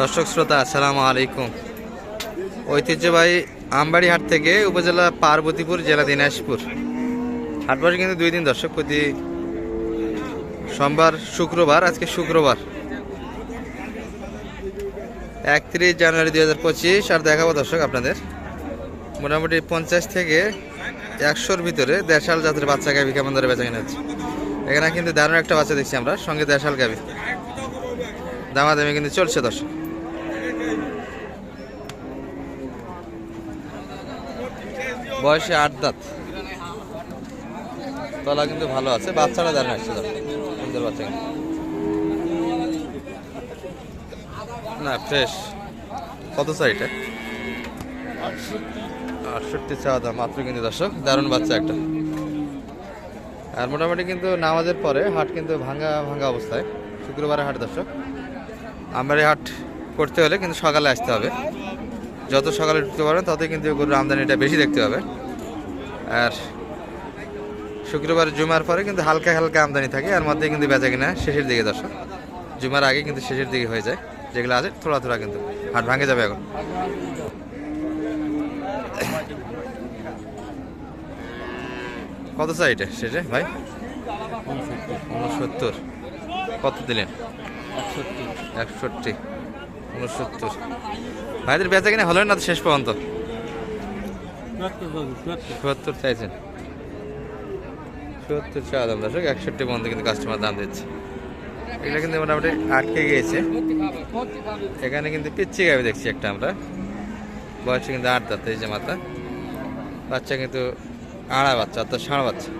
দর্শক শ্রোতা, আসসালামু আলাইকুম। ঐতিহ্যবাহী আমবাড়ি হাট থেকে উপজেলা পার্বতীপুর, জেলা দিনাজপুর। হাট বসে কিন্তু দুই দিন দর্শক, প্রতি সোমবার, শুক্রবার, আজকে শুক্রবার। একত্রিশ জানুয়ারি দুই হাজার পঁচিশ, আর দেখাবো দর্শক আপনাদের। মোটামুটি পঞ্চাশ থেকে একশোর ভিতরে দেশাল জাতের বাচ্চা গাভি কেমন ধরে বেচা কিনা হচ্ছে। এখানে কিন্তু দারুণ একটা বাচ্চা দেখছি আমরা, সঙ্গে দেড়শাল গাভি। দামাদামি কিন্তু চলছে দর্শক। বয়সে আট দাঁত। তলা কিন্তু ভালো আছে, বাচ্চারা দারুণ আসছে সুন্দর বাচ্চা না ফ্রেশ কত চাই এটা? আটষট্টি চাওয়া দাম, মাত্র কিন্তু দর্শক, দারুণ বাচ্চা একটা। আর মোটামুটি কিন্তু নামাজের পরে হাট কিন্তু ভাঙা ভাঙা অবস্থায়। শুক্রবারে হাট দর্শক। আমরা হাট করতে হলে কিন্তু সকালে আসতে হবে। যত সকালে ঢুকতে পারবেন ততই কিন্তু গরুর আমদানিটা বেশি দেখতে হবে। আর শুক্রবার জুমার পরে কিন্তু হালকা হালকা আমদানি থাকে আর মধ্যে কিন্তু বেচা কিনা শেষের দিকে দর্শক। জুমার আগে কিন্তু শেষের দিকে হয়ে যায় যেগুলো আছে থোড়া থোড়া কিন্তু হাট ভাঙে যাবে এখন। কত চাই এটা সেটা ভাই? উনসত্তর কত দিলেন? একষট্টি। উনসত্তর। ভাইদের বেচা কিনা হলো না তো শেষ পর্যন্ত? সত্তর চাইছেন। সত্তর চা দাম, দর্শক, একষট্টি পর্যন্ত কিন্তু কাস্টমার দাম দিচ্ছে। এগুলো কিন্তু মোটামুটি আটকে গিয়েছে। এখানে কিন্তু পিচ্ছি গাবি দেখছি একটা আমরা। বয়সে কিন্তু আট দাঁত, এই যে মাথা। বাচ্চা কিন্তু আড়া বাচ্চা, অর্থাৎ ষাঁড় বাচ্চা।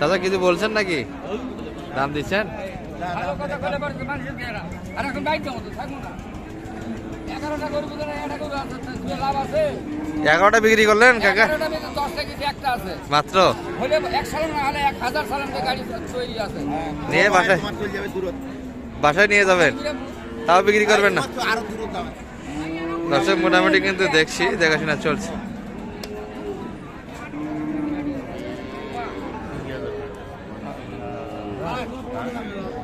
চাচা, কিছু বলছেন নাকি দাম দিচ্ছেন। এগারোটা বিক্রি করলেন, কাকা। মাত্র। নিয়ে বাসায় বাসায় নিয়ে যাবেন তাও বিক্রি করবেন না দর্শক, মোটামুটি কিন্তু দেখছি, দেখাশোনা চলছে দাদা সালাম দিয়েছেন নাকি দাম শুনে হ্যালো, জীবনে আমি মিথ্যা কথা বাড়াইনি, মুখে বাড়াবেও না। নেওয়ার কথা কোন আনার কথা কোন না, এটা- এটা করে- এটা করে ইয়ার্কি করার কথা।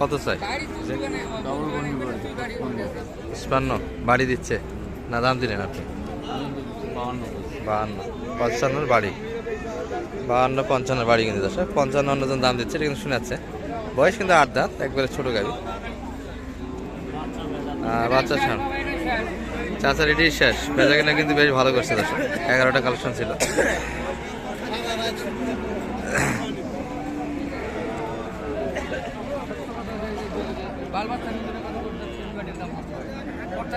কত চাই। স্পান্ন বাড়ি দিচ্ছে। না দাম দিলেন আপনি? বাহান্ন। পঞ্চান্নর বাড়ি। বাহান্ন পঞ্চান্ন বাড়ি কিন্তু দশ পঞ্চান্ন অন্যজন দাম দিচ্ছে এটা কিন্তু শোনাচ্ছে বয়স কিন্তু আট দাঁত একবারে ছোট গাড়ি। বাচ্চা ছাড়। চাচার এটি শেষ। বেচা কিনা কিন্তু বেশ ভালো করছে দশ এগারোটা কালেকশন ছিল। বাচ্চা নিয়ে কথা বলতে দাম?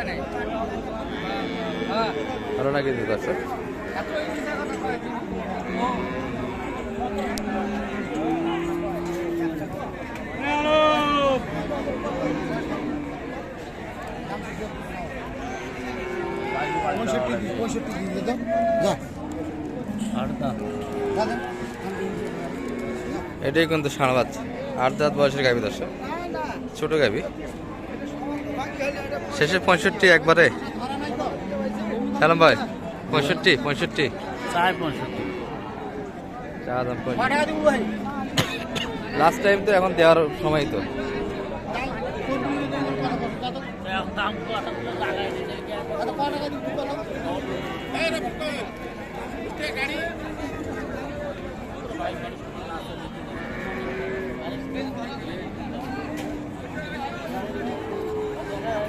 নেই। হ্যাঁ, দর্শক এত কথা আর এটাই কিন্তু ষাঁড় বাচ্চা। আট দাঁত বয়সের গাভি দর্শক। ছোট গাবি শেষে পঁয়ষট্টি একবারে। সালাম ভাই পঁয়ষট্টি পঁয়ষট্টি। চার পঁয়ষট্টি। দাম লাস্ট টাইম তো এখন দেওয়ার সময় তো।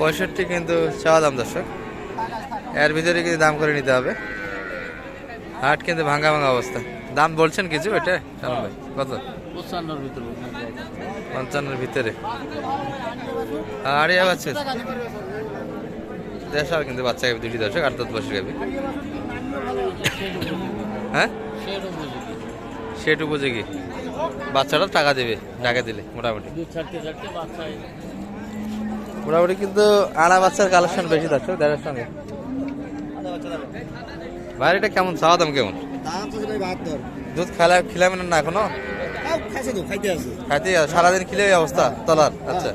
পঁয়ষট্টি কিন্তু চাওয়া দাম দর্শক। এর ভিতরে কিন্তু দাম করে নিতে হবে। হাট কিন্তু ভাঙা ভাঙা অবস্থা। দাম বলছেন কিছু এটা? ভাই কত? পঁচান্নর ভিতরে পঞ্চান্নের ভিতরে। আড়িয়া বাচ্চা। দেড়শাল কিন্তু বাচ্চা গাবি দুটি দর্শক আট দশ বছর গাবি। হ্যাঁ? সেট উপযোগী। বাচ্চাটা টাকা দেবে টাকা দিলে মোটামুটি। মোটামুটি কিন্তু আড়া বাচ্চার কালেকশন বেশি থাকছে দেড়ের সঙ্গে। ভাই এটা কেমন? চাওয়া দাম কেমন? দুধ খেলা খিলাবেন না এখনও? তাও খাইতে সারাদিন খিলে ওই অবস্থা তলার আচ্ছা।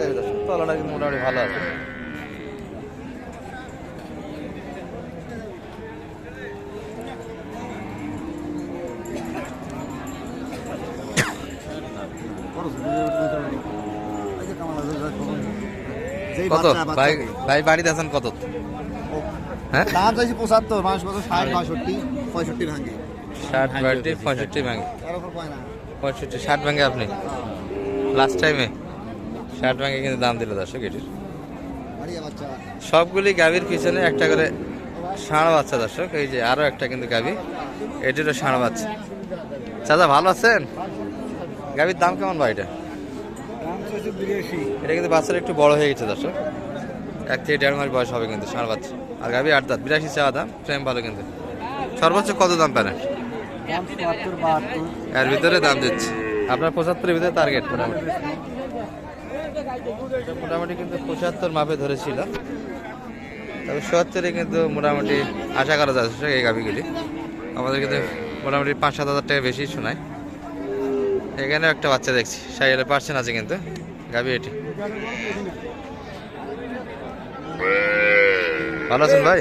গাড়ি দর্শক তলাটা কিন্তু মোটামুটি ভালো আছে। কত? ভাই ভাই বাড়িতে আছেন কত? হ্যাঁ? দাম চাইছি পঁচাত্তর মানুষ কত ষাট বাষট্টি পঁয়ষট্টি ভাঙে ষাট বাড়িতে পঁয়ষট্টি ভাঙে পঁয়ষট্টি ষাট ভাঙে আপনি? লাস্ট টাইমে ষাট ভাঙে কিন্তু দাম দিল দর্শক এটির। সবগুলি গাভীর পিছনে একটা করে ষাঁড় বাচ্চা দর্শক। এই যে আরও একটা কিন্তু গাভী। এটিরও ষাঁড় বাচ্চা। চাচা ভালো আছেন? গাভীর দাম কেমন ভাই এটা? এটা কিন্তু বাচ্চাটা একটু বড় হয়ে গেছে দর্শক। এক থেকে দেড় মাস বয়স হবে কিন্তু ষাঁড় বাচ্চা। আর গাভী আট দাঁত বিরাশি চাওয়া দাম ফ্রেম ভালো কিন্তু। সর্বোচ্চ কত দাম পেলেন বাহাত্তর। এর ভিতরে দাম দিচ্ছে। আপনার পঁচাত্তরের ভিতরে টার্গেট মোটামুটি। মোটামুটি কিন্তু পঁচাত্তর মাপে ধরেছিল। তবে সত্তরে কিন্তু মোটামুটি আশা করা যাচ্ছে এই গাভিগুলি। আমাদের কিন্তু মোটামুটি পাঁচ সাত হাজার টাকা বেশি শোনায়। এখানে একটা বাচ্চা দেখছি সাইকেলের পার্সেন্ট আছে কিন্তু। গাভি এটি। ভালো আছেন ভাই?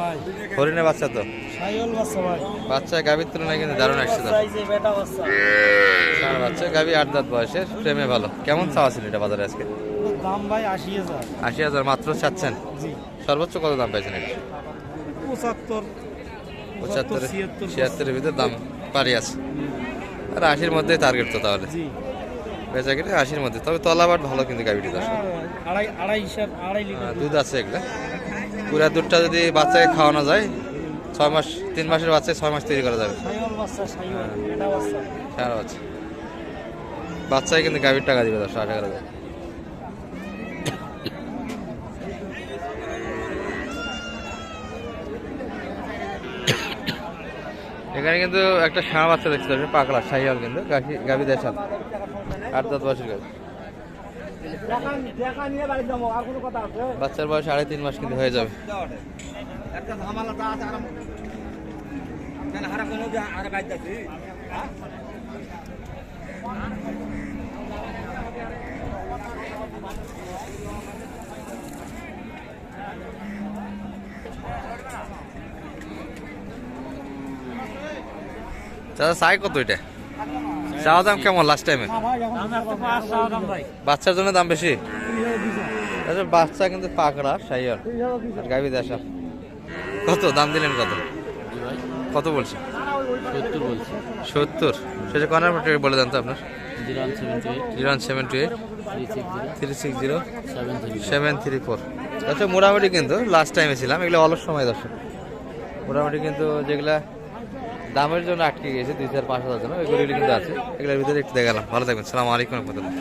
ভাই। হরিণের বাচ্চা তো? সাইল বাচ্চা ভাই। গাভির তুলনায় কিন্তু দারুণ আসছে দাম বাচ্চা। গাভি আট দাঁত বয়সের প্রেমে ভালো। কেমন চাওয়া ছিল এটা বাজারে আজকে? দাম ভাই আশি হাজার। আশি হাজার মাত্র চাচ্ছেন? সর্বোচ্চ কত দাম পাইছেন এটা? পঁচাত্তর। পঁচাত্তর ছিয়াত্তরের ভিতরে দাম পারি আছে। আর আশির মধ্যে টার্গেট তো তাহলে। জি। বেচা কিনে আশির মধ্যে। তবে তলাবাট ভালো কিন্তু গাভিটি দশ আড়াই আড়াই হিসাব আড়াই লিটার দুধ। আছে এগুলো। পুরা দুধটা যদি বাচ্চাকে খাওয়ানো যায় ছয় মাস তিন মাসের বাচ্চায় ছয় মাস তৈরি করা যাবে। বাচ্চা বাচ্চা। সারা বাচ্চা। বাচ্চায় কিন্তু গাভির টাকা দিবে দশ আশা করা এখানে কিন্তু একটা ষাঁড় বাচ্চা দেখতে পাচ্ছি পাকড়া শাহিয়াল কিন্তু গাভি গাভি দেশাল আট কোনো কথা আছে বাচ্চার বয়স সাড়ে তিন মাস কিন্তু হয়ে যাবে। চাচা, চাই কত এটা? চাওয়া দাম কেমন লাস্ট টাইমে বাচ্চার জন্য দাম বেশি? আচ্ছা বাচ্চা কিন্তু পাকড়া শাহিয়াল আর গাভি দেশাল কত? দাম দিলেন কত? কত বলছে সত্তর বলছি। সত্তর। সেটা কনার বলে দেন তো আপনার? আচ্ছা মোটামুটি কিন্তু লাস্ট টাইমে ছিলাম। এগুলো অলস সময় দর্শক। মোটামুটি কিন্তু যেগুলা দামের জন্য আটকে গেছে দুই চার পাঁচ হাজার জন্য। এগুলি কিন্তু আছে। এগুলোর ভিতরে একটু দেখালাম। ভালো থাকবেন। সালাম আলাইকুম রহমতুল্লাহ।